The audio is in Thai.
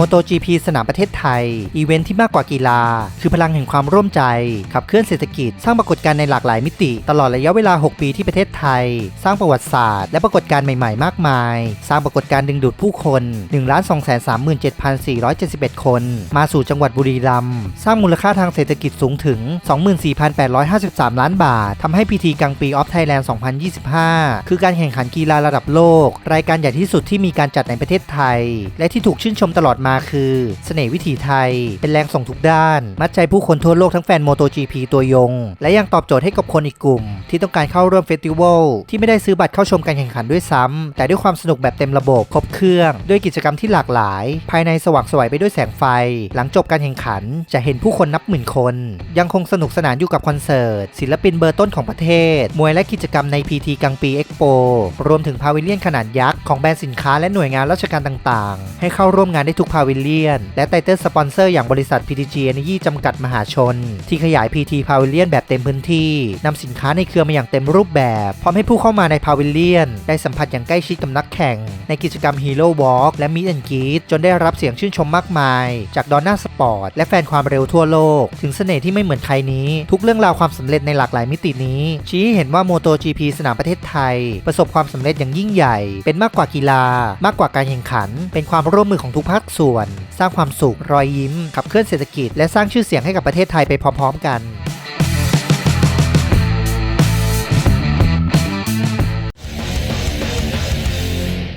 MotoGP สนามประเทศไทย อีเวนท์ที่มากกว่ากีฬา คือพลังแห่งความร่วมใจ ขับเคลื่อนเศรษฐกิจ สร้างปรากฏการณ์ในหลากหลายมิติ ตลอดระยะเวลา 6 ปีที่ประเทศไทย สร้างประวัติศาสตร์ และปรากฏการณ์ใหม่ๆ มากมาย สร้างปรากฏการณ์ดึงดูดผู้คน1 2 3 7 4 7 1 คน มาสู่จังหวัดบุรีรัมย์สร้างมูลค่าทางเศรษฐกิจสูงถึง 24,853 ล้านบาททำให้พีทีกลางปีออฟไทยแลนด์ 2025 คือการแข่งขันกีฬาระดับโลก รายการใหญ่ที่สุดที่มีการจัดในประเทศไทย และที่ถูกชื่นชมตลอดมาคือเสน่ห์วิถีไทย เป็นแรงส่งทุกด้าน มัดใจผู้คนทั่วโลกทั้งแฟน MotoGP ตัวยง และยังตอบโจทย์ให้กับคนอีกกลุ่ม ที่ต้องการเข้าร่วมเฟสติวัลที่ไม่ได้ซื้อบัตรเข้าชมการแข่งขันด้วยซ้ำแต่ด้วยความสนุกแบบเต็มระบบครบเครื่อง ด้วยกิจกรรมที่หลากหลาย ภายในสว่างสวยไปด้วยแสงไฟ หลังจบการแข่งขัน จะเห็นผู้คนนับหมื่นคน ยังคงสนุกสนานอยู่กับคอนเสิร์ตศิลปินเบอร์ต้นของประเทศ มวยและกิจกรรมใน PT กลางปีเอ็กโปรวมถึงพาวิเลียนขนาดยักษ์ของแบรนด์สินค้าและหน่วยงานราชการต่างๆ ให้เข้าร่วมงานได้ทุกพาวิลเลียน และไตเติลสปอนเซอร์อย่างบริษัท PTG Energy จำกัดมหาชน ที่ขยาย PT พาวิเลียนแบบเต็มพื้นที่นำสินค้าในเครือมาอย่างเต็มรูปแบบ พร้อมให้ผู้เข้ามาในพาวิลเลียน ได้สัมผัสอย่างใกล้ชิดกับนักแข่ง ในกิจกรรม Hero Walk และ Meet and Greet จนได้รับเสียงชื่นชมมากมาย จากดอนน่าสปอร์ตและแฟนความเร็วทั่วโลก ถึงเสน่ห์ที่ไม่เหมือนใครนี้ ทุกเรื่องราวความสำเร็จในหลากหลายมิตินี้ ชี้ให้เห็นว่า MotoGP สนามประเทศไทย ประสบความสำเร็จอย่างยิ่งใหญ่ เป็นมากกว่ากีฬา มากกว่าการแข่งขัน เป็นความร่วมมือของทุกภาคส่วน สร้างความสุข รอยยิ้มขับเคลื่อนเศรษฐกิจ และสร้างชื่อเสียงให้กับประเทศไทยไปพร้อม ๆ กัน